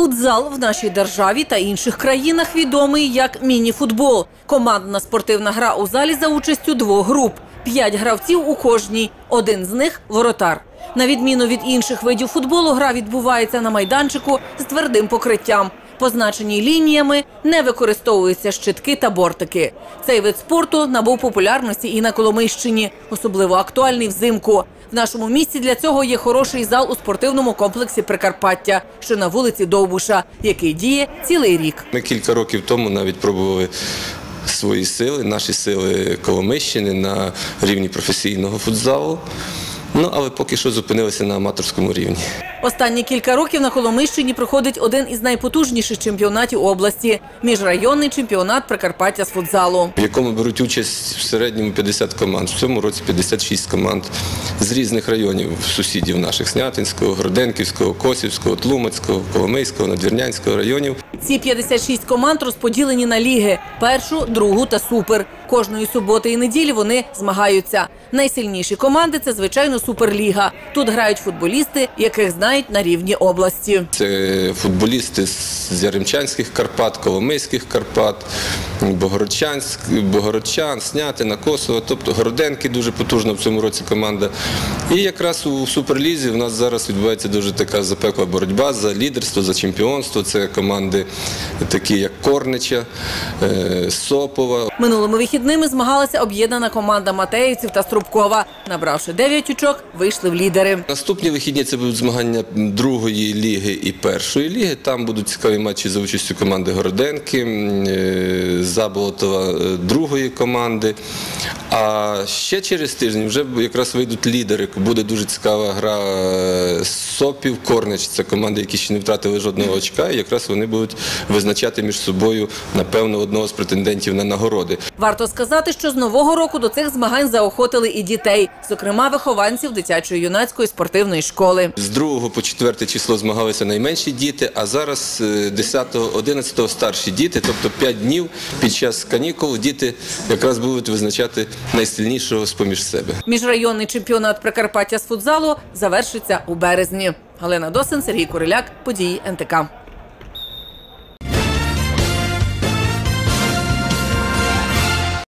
Футзал в нашій державі та інших країнах відомий як міні-футбол. Командна спортивна гра у залі за участю двох груп. П'ять гравців у кожній. Один з них воротар. На відміну від інших видів футболу, гра відбувається на майданчику з твердим покриттям. Позначені лініями не використовуються щитки та бортики. Цей вид спорту набув популярності і на Коломийщині, особливо актуальний взимку. В нашому місті для цього є хороший зал у спортивному комплексі Прикарпаття, що на вулиці Довбуша, який діє цілий рік. Ми кілька років тому навіть пробували свої сили, наші сили Коломийщини на рівні професійного футзалу. Ну, але поки що зупинилися на аматорському рівні. Останні кілька років на Коломийщині проходить один із найпотужніших чемпіонатів області міжрайонний чемпіонат Прикарпаття з футзалу. в якому беруть участь в середньому 50 команд. В цьому році 56 команд з різних районів сусідів наших Снятинського, Городенківського, Косівського, Тлумацького, Коломийського, Надвірнянського районів. Ці 56 команд розподілені на ліги: першу, другу та супер. Кожної суботи і неділі вони змагаються. Найсильніші команди це звичайно суперліга. Тут грають футболісти, яких знають на рівні області. Це футболісти з Яремчанських Карпат, Коломийських Карпат, Богородчанськ, Богородчан, Снятина, Косово. Тобто Городенки дуже потужна в цьому році команда. І якраз у суперлізі в нас зараз відбувається дуже така запекла боротьба за лідерство, за чемпіонство. Це команди такі, як Корнича, е, Сопова, Минулими вихідними змагалася об'єднана команда Матеївців та Струбкова. Набравши 9 очок, вийшли в лідери. Наступні вихідні це будуть змагання другої ліги і першої ліги. Там будуть цікаві матчі за участю команди Городенки, е, Заболотова е, другої команди. А ще через тиждень вже якраз вийдуть лідери. Буде дуже цікава гра е, Сопів, Корнич. Це команди, які ще не втратили жодного очка. І якраз вони будуть визначати між собою, напевно, одного з претендентів на нагороди. Варто сказати, що з нового року до цих змагань заохотили і дітей, зокрема вихованців дитячої юнацької спортивної школи. З 2 по 4 число змагалися найменші діти, а зараз е, 10-11 старші діти, тобто 5 днів під час канікул діти якраз будуть визначати найсильнішого з поміж себе. Міжрайонний чемпіонат Прикарпаття з футзалу завершиться у березні. Галина Досин, Сергій Куриляк, події НТК.